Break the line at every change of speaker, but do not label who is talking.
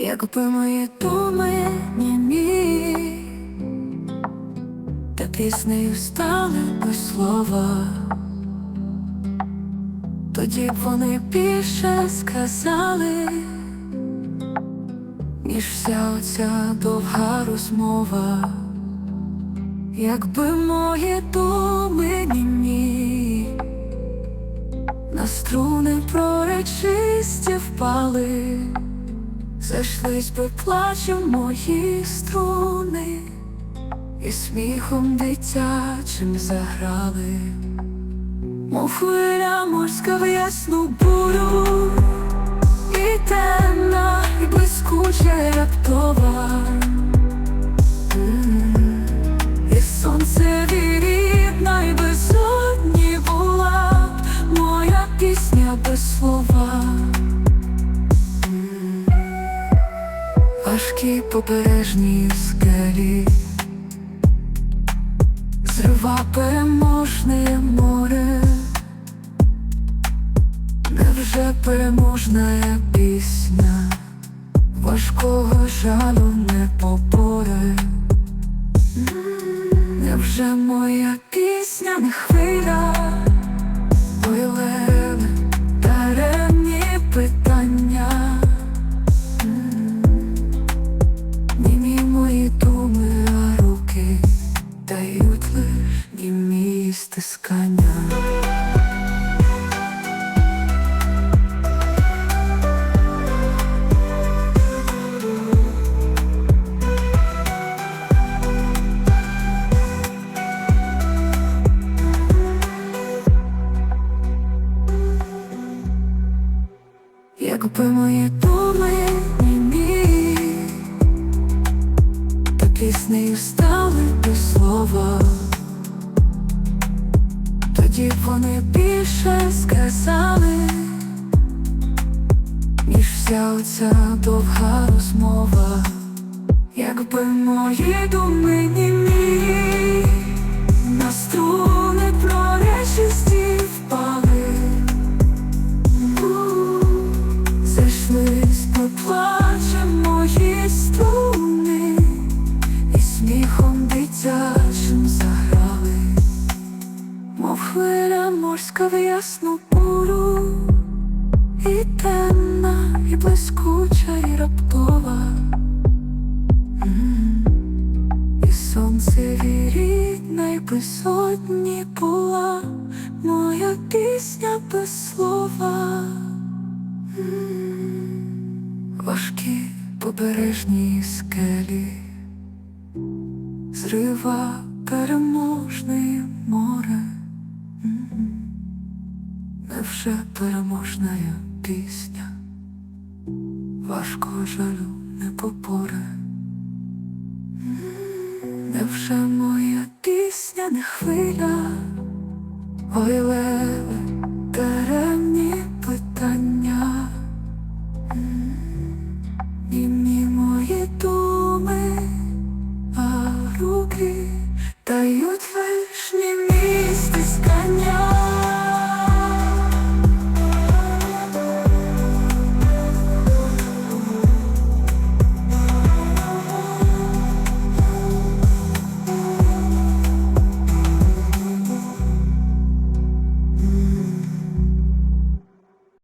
Якби мої думи німі, та піснею стали би слова, тоді б вони більше сказали, ніж вся оця довга розмова, якби мої думи німі, на струни проречисті впали. Зайшлись би плачем мої струни, і сміхом дитячим заграли, мов хвиля морська в ясну бурю, і темна, і блискуча, Важкі побережні скелі, зрива переможне море, невже переможна пісня, важкого жалю не поборе, невже моя пісня не хвиля, ой лиш німі стискання. Якби мої думи німі, та піснею стали би слова, тоді вони більше сказали, ніж вся оця довга розмова, якби мої думи німі, на струни проречисті впали. Зайшлись би плачем мої струни, і сміхом дитячим хвиля морська в ясну бурю, і темна, і блискуча, і раптова, і сонце рідна, і безодні була. Моя пісня без слова. Важкі побережні скелі, зрива переможне море наша переможна пісня, важкого жалю не попоре. Невже моя пісня не хвиля, Ой, леве, даремні питання, і мі мої думи, а руки дають.